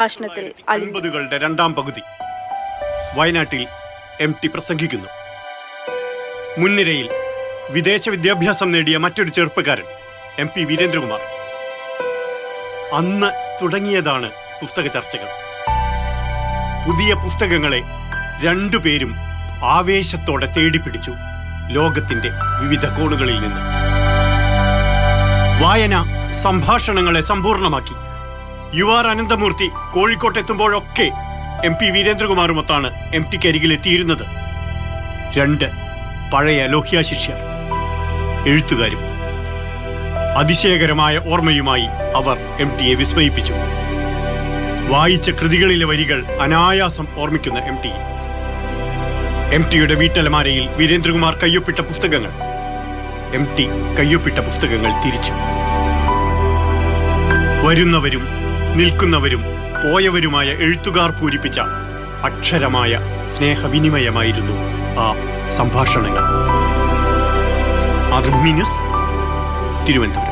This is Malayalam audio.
ഭാഷണത്തിൽ അൻപതുകളുടെ രണ്ടാം പകുതി. വയനാട്ടിൽ എം ടി പ്രസംഗിക്കുന്നു. മുൻനിരയിൽ വിദേശ വിദ്യാഭ്യാസം നേടിയ മറ്റൊരു ചെറുപ്പക്കാരൻ എം പി വീരേന്ദ്രകുമാർ. അന്ന് തുടങ്ങിയതാണ് പുസ്തക ചർച്ചകൾ. പുതിയ പുസ്തകങ്ങളെ രണ്ടുപേരും ആവേശത്തോടെ തേടിപ്പിടിച്ചു ലോകത്തിന്റെ വിവിധ കോണുകളിൽ നിന്ന്. വായന സംഭാഷണങ്ങളെ സമ്പൂർണമാക്കി യു ആർ അനന്തമൂർത്തി കോഴിക്കോട്ടെത്തുമ്പോഴൊക്കെ എം പി വീരേന്ദ്രകുമാറുമൊത്താണ് എം ടിക്ക് അരികിൽ എത്തിയിരുന്നത്. രണ്ട് പഴയ ലോഹ്യ ശിഷ്യർ. എഴുത്തുകാരും. അതിശയകരമായ ഓർമ്മയുമായി അവർ എം ടിയെ വിസ്മയിപ്പിച്ചു. വായിച്ച കൃതികളിലെ വരികൾ അനായാസം ഓർമ്മിക്കുന്ന എം ടി. എം ടിയുടെ വീട്ടലമാരയിൽ വീരേന്ദ്രകുമാർ കയ്യൊപ്പിട്ട പുസ്തകങ്ങൾ. എം ടി കയ്യൊപ്പിട്ട പുസ്തകങ്ങൾ തിരിച്ചു. വരുന്നവരും നിൽക്കുന്നവരും പോയവരുമായ എഴുത്തുകാർ പൂരിപ്പിച്ച അക്ഷരമായ സ്നേഹവിനിമയമായിരുന്നു ആ സംഭാഷണങ്ങൾ. മാതൃഭൂമി ന്യൂസ് തിരുവനന്തപുരം.